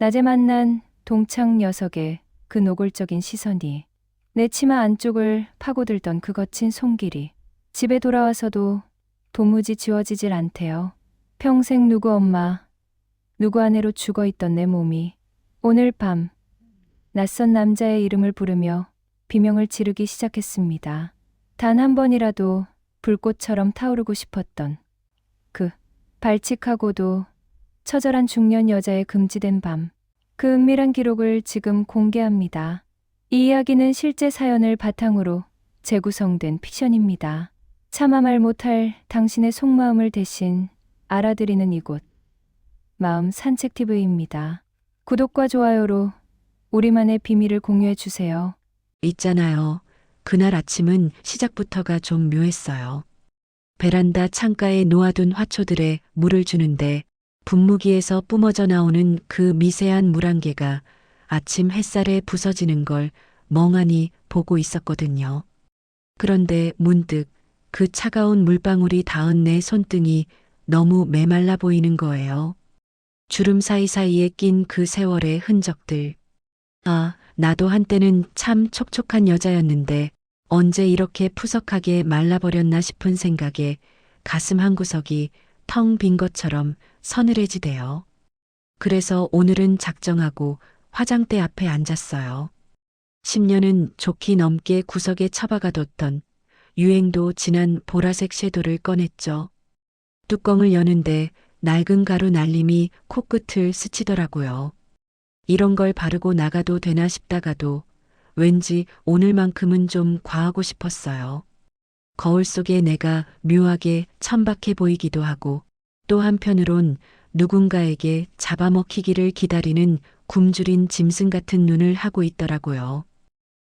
낮에 만난 동창 녀석의 그 노골적인 시선이 내 치마 안쪽을 파고들던 그 거친 손길이 집에 돌아와서도 도무지 지워지질 않대요. 평생 누구 엄마, 누구 아내로 죽어 있던 내 몸이 오늘 밤 낯선 남자의 이름을 부르며 비명을 지르기 시작했습니다. 단 한 번이라도 불꽃처럼 타오르고 싶었던 그 발칙하고도 처절한 중년 여자의 금지된 밤. 그 은밀한 기록을 지금 공개합니다. 이 이야기는 실제 사연을 바탕으로 재구성된 픽션입니다. 차마 말 못할 당신의 속마음을 대신 알아드리는 이곳. 마음 산책 TV입니다. 구독과 좋아요로 우리만의 비밀을 공유해 주세요. 있잖아요. 그날 아침은 시작부터가 좀 묘했어요. 베란다 창가에 놓아둔 화초들에 물을 주는데 분무기에서 뿜어져 나오는 그 미세한 물 한 개가 아침 햇살에 부서지는 걸 멍하니 보고 있었거든요. 그런데 문득 그 차가운 물방울이 닿은 내 손등이 너무 메말라 보이는 거예요. 주름 사이사이에 낀 그 세월의 흔적들. 아, 나도 한때는 참 촉촉한 여자였는데 언제 이렇게 푸석하게 말라버렸나 싶은 생각에 가슴 한 구석이 텅 빈 것처럼 서늘해지대요. 그래서 오늘은 작정하고 화장대 앞에 앉았어요. 10년은 좋기 넘게 구석에 처박아뒀던 유행도 지난 보라색 섀도를 꺼냈죠. 뚜껑을 여는데 낡은 가루 날림이 코끝을 스치더라고요. 이런 걸 바르고 나가도 되나 싶다가도 왠지 오늘만큼은 좀 과하고 싶었어요. 거울 속에 내가 묘하게 천박해 보이기도 하고 또 한편으론 누군가에게 잡아먹히기를 기다리는 굶주린 짐승 같은 눈을 하고 있더라고요.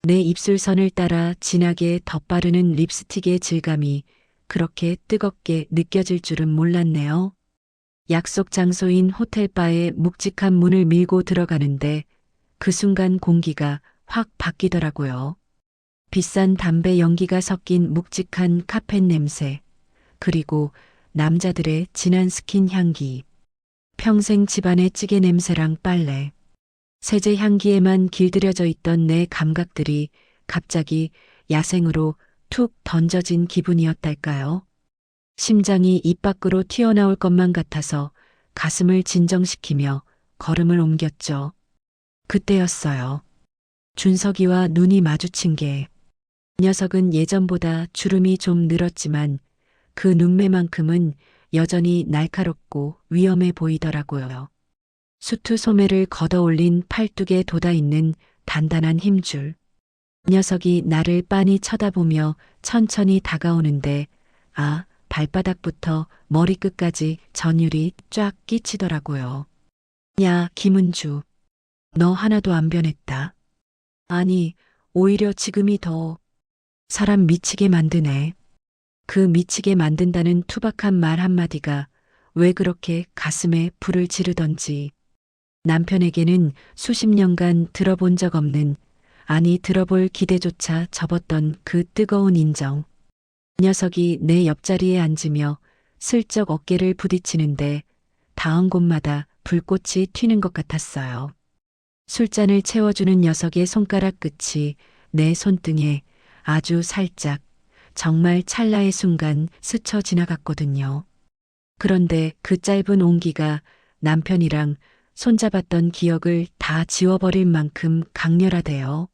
내 입술선을 따라 진하게 덧바르는 립스틱의 질감이 그렇게 뜨겁게 느껴질 줄은 몰랐네요. 약속 장소인 호텔바의 묵직한 문을 밀고 들어가는데 그 순간 공기가 확 바뀌더라고요. 비싼 담배 연기가 섞인 묵직한 카펫 냄새, 그리고 남자들의 진한 스킨 향기, 평생 집안의 찌개 냄새랑 빨래, 세제 향기에만 길들여져 있던 내 감각들이 갑자기 야생으로 툭 던져진 기분이었달까요? 심장이 입 밖으로 튀어나올 것만 같아서 가슴을 진정시키며 걸음을 옮겼죠. 그때였어요. 준석이와 눈이 마주친 게 녀석은 예전보다 주름이 좀 늘었지만 그 눈매만큼은 여전히 날카롭고 위험해 보이더라고요. 수트 소매를 걷어 올린 팔뚝에 돋아있는 단단한 힘줄. 녀석이 나를 빤히 쳐다보며 천천히 다가오는데 아, 발바닥부터 머리끝까지 전율이 쫙 끼치더라고요. 야, 김은주. 너 하나도 안 변했다. 아니, 오히려 지금이 더 사람 미치게 만드네. 그 미치게 만든다는 투박한 말 한마디가 왜 그렇게 가슴에 불을 지르던지 남편에게는 수십 년간 들어본 적 없는 아니 들어볼 기대조차 접었던 그 뜨거운 인정. 녀석이 내 옆자리에 앉으며 슬쩍 어깨를 부딪히는데 닿은 곳마다 불꽃이 튀는 것 같았어요. 술잔을 채워주는 녀석의 손가락 끝이 내 손등에 아주 살짝 정말 찰나의 순간 스쳐 지나갔거든요. 그런데 그 짧은 온기가 남편이랑 손잡았던 기억을 다 지워버릴 만큼 강렬하대요.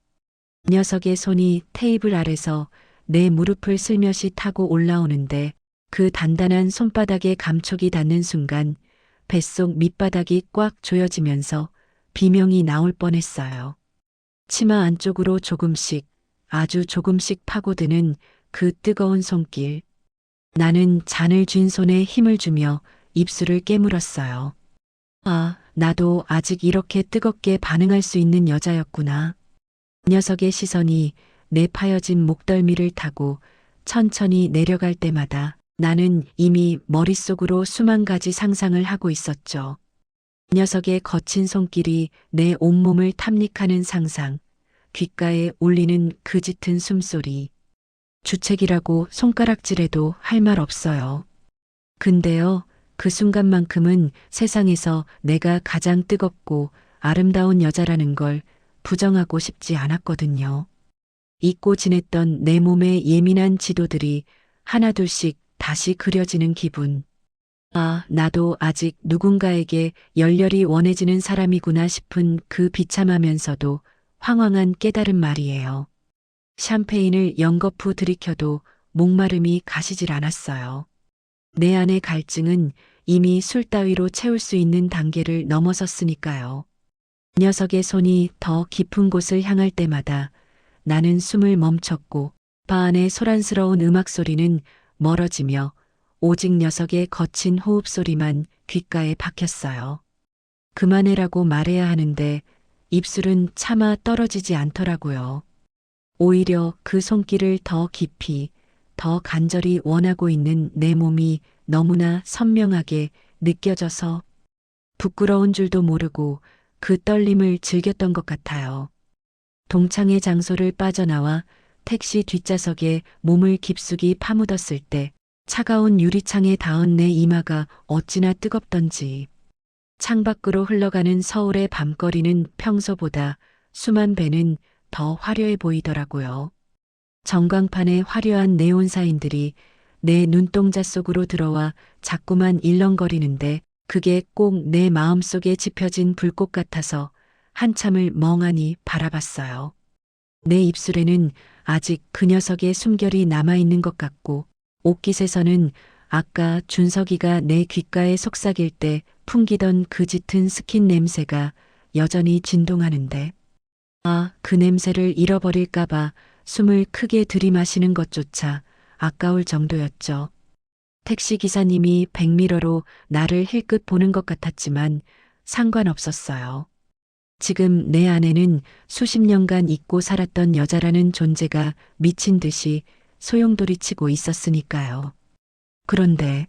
녀석의 손이 테이블 아래서 내 무릎을 슬며시 타고 올라오는데 그 단단한 손바닥에 감촉이 닿는 순간 뱃속 밑바닥이 꽉 조여지면서 비명이 나올 뻔했어요. 치마 안쪽으로 조금씩, 아주 조금씩 파고드는 그 뜨거운 손길. 나는 잔을 쥔 손에 힘을 주며 입술을 깨물었어요. 아, 나도 아직 이렇게 뜨겁게 반응할 수 있는 여자였구나. 녀석의 시선이 내 파여진 목덜미를 타고 천천히 내려갈 때마다 나는 이미 머릿속으로 수만 가지 상상을 하고 있었죠. 녀석의 거친 손길이 내 온몸을 탐닉하는 상상, 귓가에 울리는 그 짙은 숨소리. 주책이라고 손가락질해도 할 말 없어요. 근데요, 그 순간만큼은 세상에서 내가 가장 뜨겁고 아름다운 여자라는 걸 부정하고 싶지 않았거든요. 잊고 지냈던 내 몸의 예민한 지도들이 하나둘씩 다시 그려지는 기분. 아, 나도 아직 누군가에게 열렬히 원해지는 사람이구나 싶은 그 비참하면서도 황황한 깨달은 말이에요. 샴페인을 연거푸 들이켜도 목마름이 가시질 않았어요. 내 안의 갈증은 이미 술 따위로 채울 수 있는 단계를 넘어섰으니까요. 녀석의 손이 더 깊은 곳을 향할 때마다 나는 숨을 멈췄고 바 안의 소란스러운 음악 소리는 멀어지며 오직 녀석의 거친 호흡 소리만 귓가에 박혔어요. 그만해라고 말해야 하는데 입술은 차마 떨어지지 않더라고요. 오히려 그 손길을 더 깊이, 더 간절히 원하고 있는 내 몸이 너무나 선명하게 느껴져서 부끄러운 줄도 모르고 그 떨림을 즐겼던 것 같아요. 동창의 장소를 빠져나와 택시 뒷좌석에 몸을 깊숙이 파묻었을 때 차가운 유리창에 닿은 내 이마가 어찌나 뜨겁던지 창밖으로 흘러가는 서울의 밤거리는 평소보다 수만 배는 더 화려해 보이더라고요. 전광판의 화려한 네온사인들이 내 눈동자 속으로 들어와 자꾸만 일렁거리는데 그게 꼭 내 마음속에 지펴진 불꽃 같아서 한참을 멍하니 바라봤어요. 내 입술에는 아직 그 녀석의 숨결이 남아있는 것 같고 옷깃에서는 아까 준석이가 내 귓가에 속삭일 때 풍기던 그 짙은 스킨 냄새가 여전히 진동하는데 아, 그 냄새를 잃어버릴까봐 숨을 크게 들이마시는 것조차 아까울 정도였죠. 택시 기사님이 백미러로 나를 힐끗 보는 것 같았지만 상관없었어요. 지금 내 안에는 수십 년간 잊고 살았던 여자라는 존재가 미친 듯이 소용돌이치고 있었으니까요. 그런데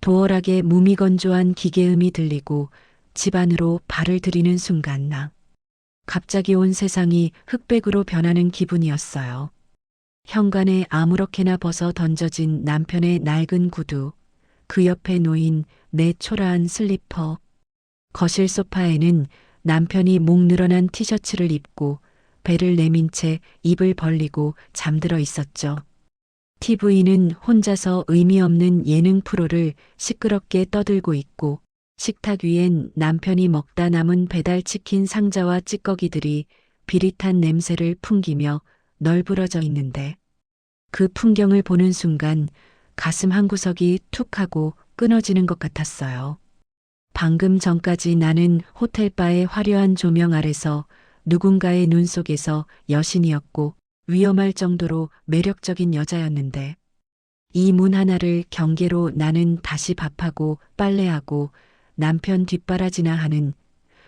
도어락에 무미건조한 기계음이 들리고 집 안으로 발을 들이는 순간 나 갑자기 온 세상이 흑백으로 변하는 기분이었어요. 현관에 아무렇게나 벗어 던져진 남편의 낡은 구두, 그 옆에 놓인 내 초라한 슬리퍼, 거실 소파에는 남편이 목 늘어난 티셔츠를 입고 배를 내민 채 입을 벌리고 잠들어 있었죠. TV는 혼자서 의미 없는 예능 프로를 시끄럽게 떠들고 있고 식탁 위엔 남편이 먹다 남은 배달 치킨 상자와 찌꺼기들이 비릿한 냄새를 풍기며 널브러져 있는데 그 풍경을 보는 순간 가슴 한 구석이 툭 하고 끊어지는 것 같았어요. 방금 전까지 나는 호텔 바의 화려한 조명 아래서 누군가의 눈 속에서 여신이었고 위험할 정도로 매력적인 여자였는데 이 문 하나를 경계로 나는 다시 밥하고 빨래하고 남편 뒷바라지나 하는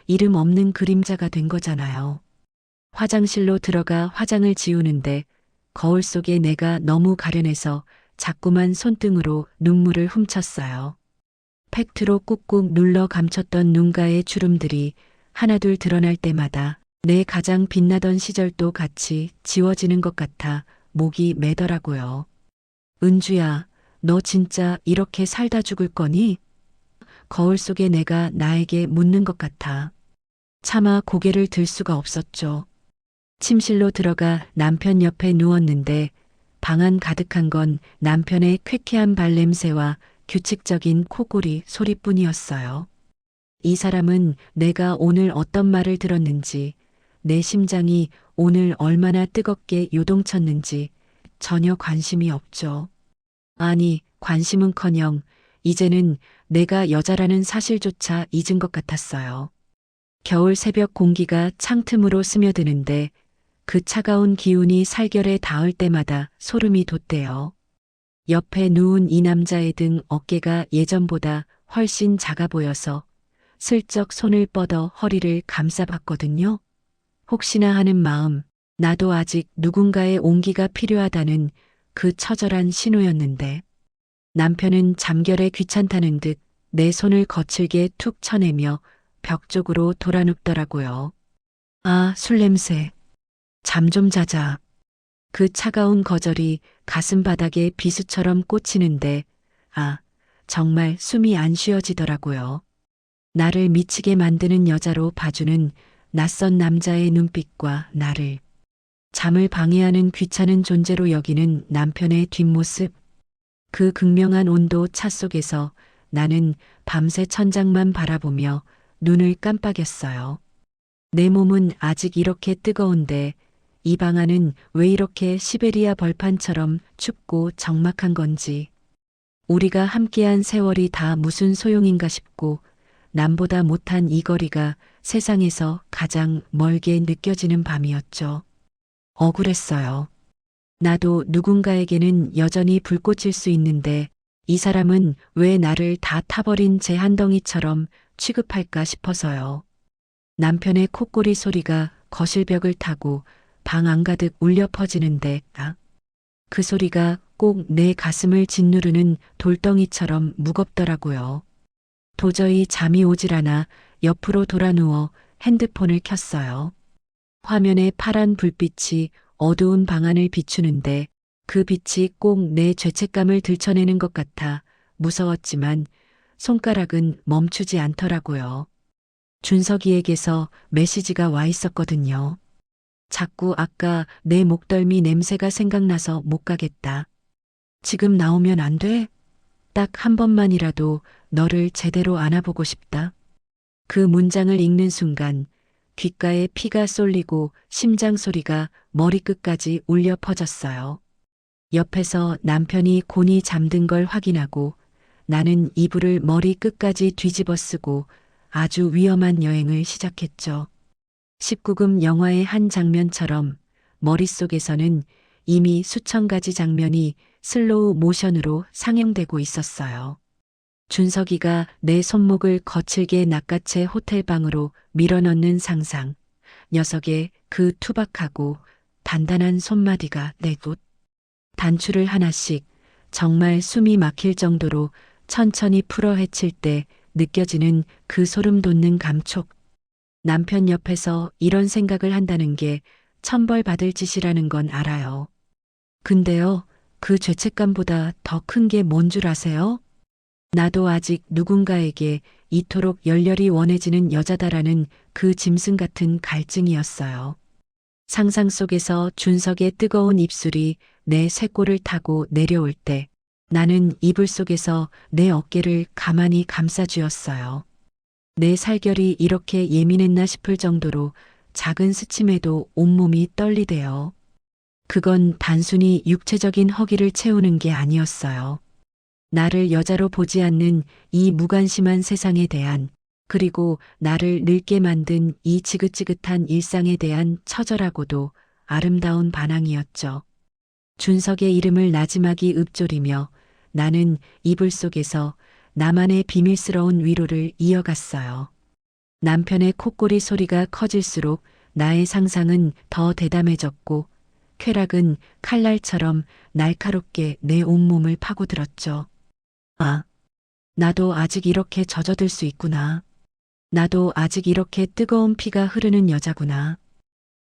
이름 없는 그림자가 된 거잖아요. 화장실로 들어가 화장을 지우는데 거울 속에 내가 너무 가련해서 자꾸만 손등으로 눈물을 훔쳤어요. 팩트로 꾹꾹 눌러 감췄던 눈가의 주름들이 하나둘 드러날 때마다 내 가장 빛나던 시절도 같이 지워지는 것 같아 목이 매더라고요. 은주야, 너 진짜 이렇게 살다 죽을 거니? 거울 속에 내가 나에게 묻는 것 같아. 차마 고개를 들 수가 없었죠. 침실로 들어가 남편 옆에 누웠는데 방안 가득한 건 남편의 쾌쾌한 발냄새와 규칙적인 코골이 소리뿐이었어요. 이 사람은 내가 오늘 어떤 말을 들었는지, 내 심장이 오늘 얼마나 뜨겁게 요동쳤는지 전혀 관심이 없죠. 아니, 관심은커녕 이제는 내가 여자라는 사실조차 잊은 것 같았어요. 겨울 새벽 공기가 창틈으로 스며드는데 그 차가운 기운이 살결에 닿을 때마다 소름이 돋대요. 옆에 누운 이 남자의 등 어깨가 예전보다 훨씬 작아 보여서 슬쩍 손을 뻗어 허리를 감싸봤거든요. 혹시나 하는 마음, 나도 아직 누군가의 온기가 필요하다는 그 처절한 신호였는데 남편은 잠결에 귀찮다는 듯 내 손을 거칠게 툭 쳐내며 벽 쪽으로 돌아눕더라고요. 아, 술 냄새. 잠 좀 자자. 그 차가운 거절이 가슴 바닥에 비수처럼 꽂히는데, 아, 정말 숨이 안 쉬어지더라고요. 나를 미치게 만드는 여자로 봐주는 낯선 남자의 눈빛과 나를 잠을 방해하는 귀찮은 존재로 여기는 남편의 뒷모습. 그 극명한 온도 차 속에서 나는 밤새 천장만 바라보며 눈을 깜빡였어요. 내 몸은 아직 이렇게 뜨거운데 이 방 안은 왜 이렇게 시베리아 벌판처럼 춥고 적막한 건지. 우리가 함께한 세월이 다 무슨 소용인가 싶고 남보다 못한 이 거리가 세상에서 가장 멀게 느껴지는 밤이었죠. 억울했어요. 나도 누군가에게는 여전히 불꽃일 수 있는데 이 사람은 왜 나를 다 타버린 제 한덩이처럼 취급할까 싶어서요. 남편의 콧꼬리 소리가 거실벽을 타고 방 안가득 울려 퍼지는데 아, 그 소리가 꼭 내 가슴을 짓누르는 돌덩이처럼 무겁더라고요. 도저히 잠이 오질 않아 옆으로 돌아 누워 핸드폰을 켰어요. 화면에 파란 불빛이 어두운 방 안을 비추는데 그 빛이 꼭 내 죄책감을 들춰내는 것 같아 무서웠지만 손가락은 멈추지 않더라고요. 준석이에게서 메시지가 와 있었거든요. 자꾸 아까 내 목덜미 냄새가 생각나서 못 가겠다. 지금 나오면 안 돼? 딱 한 번만이라도 너를 제대로 안아보고 싶다. 그 문장을 읽는 순간 귓가에 피가 쏠리고 심장 소리가 머리끝까지 울려 퍼졌어요. 옆에서 남편이 곤히 잠든 걸 확인하고 나는 이불을 머리 끝까지 뒤집어 쓰고 아주 위험한 여행을 시작했죠. 19금 영화의 한 장면처럼 머릿속에서는 이미 수천 가지 장면이 슬로우 모션으로 상영되고 있었어요. 준석이가 내 손목을 거칠게 낚아채 호텔방으로 밀어넣는 상상. 녀석의 그 투박하고 단단한 손마디가 내 곳. 단추를 하나씩 정말 숨이 막힐 정도로 천천히 풀어 헤칠 때 느껴지는 그 소름 돋는 감촉. 남편 옆에서 이런 생각을 한다는 게 천벌 받을 짓이라는 건 알아요. 근데요, 그 죄책감보다 더 큰 게 뭔 줄 아세요? 나도 아직 누군가에게 이토록 열렬히 원해지는 여자다라는 그 짐승 같은 갈증이었어요. 상상 속에서 준석의 뜨거운 입술이 내 쇄골을 타고 내려올 때 나는 이불 속에서 내 어깨를 가만히 감싸주었어요. 내 살결이 이렇게 예민했나 싶을 정도로 작은 스침에도 온몸이 떨리대요. 그건 단순히 육체적인 허기를 채우는 게 아니었어요. 나를 여자로 보지 않는 이 무관심한 세상에 대한 그리고 나를 늙게 만든 이 지긋지긋한 일상에 대한 처절하고도 아름다운 반항이었죠. 준석의 이름을 나지막이 읊조리며 나는 이불 속에서 나만의 비밀스러운 위로를 이어갔어요. 남편의 콧꼬리 소리가 커질수록 나의 상상은 더 대담해졌고 쾌락은 칼날처럼 날카롭게 내 온몸을 파고들었죠. 아, 나도 아직 이렇게 젖어들 수 있구나. 나도 아직 이렇게 뜨거운 피가 흐르는 여자구나.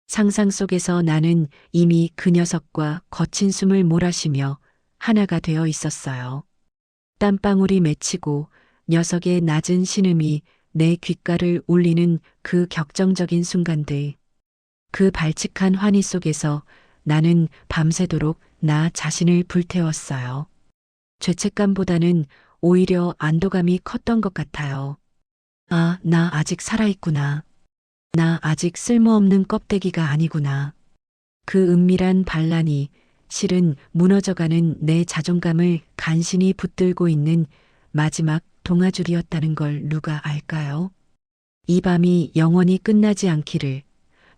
상상 속에서 나는 이미 그 녀석과 거친 숨을 몰아쉬며 하나가 되어 있었어요. 땀방울이 맺히고 녀석의 낮은 신음이 내 귓가를 울리는 그 격정적인 순간들. 그 발칙한 환희 속에서 나는 밤새도록 나 자신을 불태웠어요. 죄책감보다는 오히려 안도감이 컸던 것 같아요. 아, 나 아직 살아있구나. 나 아직 쓸모없는 껍데기가 아니구나. 그 은밀한 반란이 실은 무너져가는 내 자존감을 간신히 붙들고 있는 마지막 동아줄이었다는 걸 누가 알까요? 이 밤이 영원히 끝나지 않기를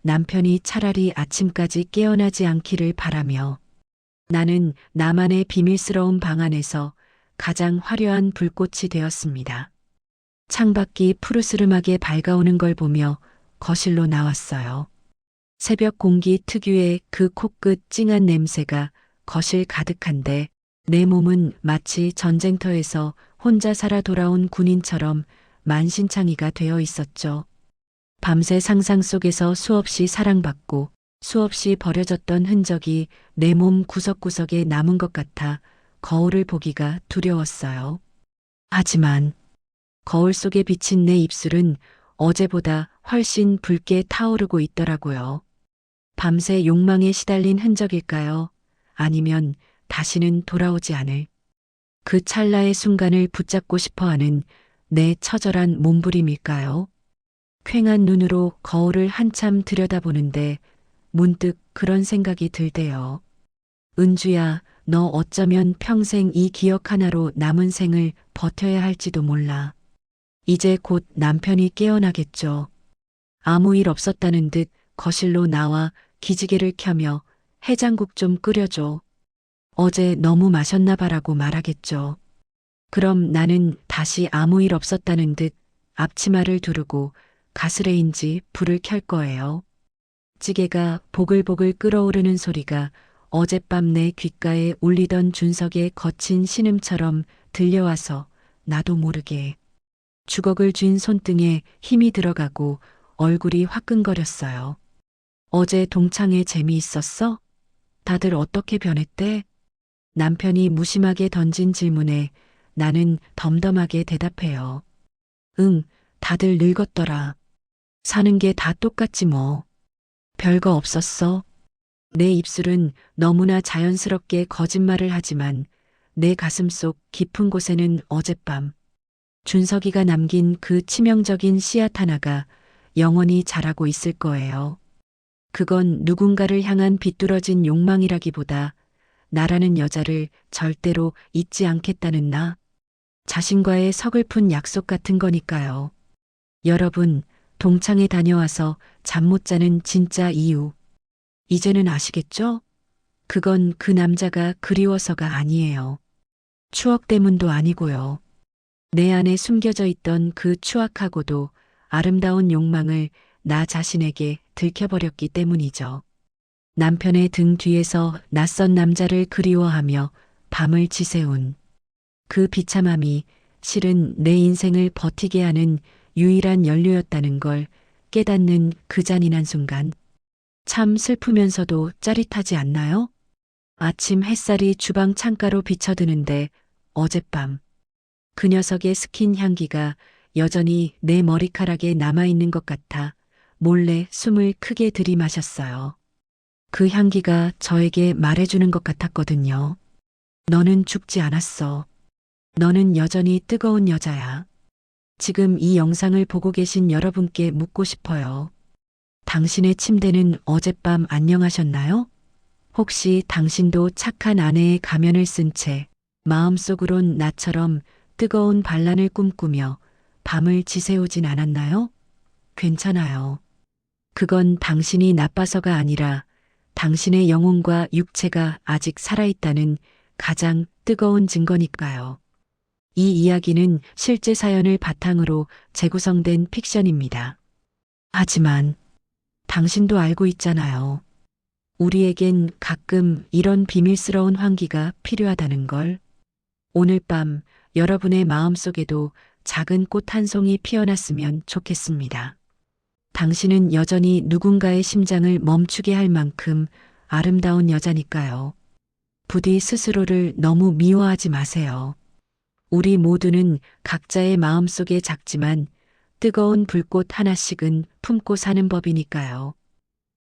남편이 차라리 아침까지 깨어나지 않기를 바라며 나는 나만의 비밀스러운 방 안에서 가장 화려한 불꽃이 되었습니다. 창밖이 푸르스름하게 밝아오는 걸 보며 거실로 나왔어요. 새벽 공기 특유의 그 코끝 찡한 냄새가 거실 가득한데 내 몸은 마치 전쟁터에서 혼자 살아 돌아온 군인처럼 만신창이가 되어 있었죠. 밤새 상상 속에서 수없이 사랑받고 수없이 버려졌던 흔적이 내 몸 구석구석에 남은 것 같아 거울을 보기가 두려웠어요. 하지만 거울 속에 비친 내 입술은 어제보다 훨씬 붉게 타오르고 있더라고요. 밤새 욕망에 시달린 흔적일까요? 아니면 다시는 돌아오지 않을 그 찰나의 순간을 붙잡고 싶어 하는 내 처절한 몸부림일까요? 퀭한 눈으로 거울을 한참 들여다보는데 문득 그런 생각이 들대요. 은주야, 너 어쩌면 평생 이 기억 하나로 남은 생을 버텨야 할지도 몰라. 이제 곧 남편이 깨어나겠죠. 아무 일 없었다는 듯 거실로 나와 기지개를 켜며 해장국 좀 끓여줘. 어제 너무 마셨나 봐라고 말하겠죠. 그럼 나는 다시 아무 일 없었다는 듯 앞치마를 두르고 가스레인지 불을 켤 거예요. 찌개가 보글보글 끓어오르는 소리가 어젯밤 내 귓가에 울리던 준석의 거친 신음처럼 들려와서 나도 모르게 주걱을 쥔 손등에 힘이 들어가고 얼굴이 화끈거렸어요. 어제 동창회 재미있었어? 다들 어떻게 변했대? 남편이 무심하게 던진 질문에 나는 덤덤하게 대답해요. 응, 다들 늙었더라. 사는 게 다 똑같지 뭐. 별거 없었어. 내 입술은 너무나 자연스럽게 거짓말을 하지만 내 가슴 속 깊은 곳에는 어젯밤 준석이가 남긴 그 치명적인 씨앗 하나가 영원히 자라고 있을 거예요. 그건 누군가를 향한 비뚤어진 욕망이라기보다 나라는 여자를 절대로 잊지 않겠다는 나 자신과의 서글픈 약속 같은 거니까요. 여러분, 동창회 다녀와서 잠 못 자는 진짜 이유. 이제는 아시겠죠? 그건 그 남자가 그리워서가 아니에요. 추억 때문도 아니고요. 내 안에 숨겨져 있던 그 추악하고도 아름다운 욕망을 나 자신에게 들켜버렸기 때문이죠. 남편의 등 뒤에서 낯선 남자를 그리워하며 밤을 지새운 그 비참함이 실은 내 인생을 버티게 하는 유일한 연료였다는 걸 깨닫는 그 잔인한 순간 참 슬프면서도 짜릿하지 않나요? 아침 햇살이 주방 창가로 비쳐드는데 어젯밤 그 녀석의 스킨 향기가 여전히 내 머리카락에 남아있는 것 같아 몰래 숨을 크게 들이마셨어요. 그 향기가 저에게 말해주는 것 같았거든요. 너는 죽지 않았어. 너는 여전히 뜨거운 여자야. 지금 이 영상을 보고 계신 여러분께 묻고 싶어요. 당신의 침대는 어젯밤 안녕하셨나요? 혹시 당신도 착한 아내의 가면을 쓴 채 마음속으론 나처럼 뜨거운 반란을 꿈꾸며 밤을 지새우진 않았나요? 괜찮아요. 그건 당신이 나빠서가 아니라 당신의 영혼과 육체가 아직 살아있다는 가장 뜨거운 증거니까요. 이 이야기는 실제 사연을 바탕으로 재구성된 픽션입니다. 하지만 당신도 알고 있잖아요. 우리에겐 가끔 이런 비밀스러운 환기가 필요하다는 걸. 오늘 밤 여러분의 마음속에도 작은 꽃 한 송이 피어났으면 좋겠습니다. 당신은 여전히 누군가의 심장을 멈추게 할 만큼 아름다운 여자니까요. 부디 스스로를 너무 미워하지 마세요. 우리 모두는 각자의 마음속에 작지만 뜨거운 불꽃 하나씩은 품고 사는 법이니까요.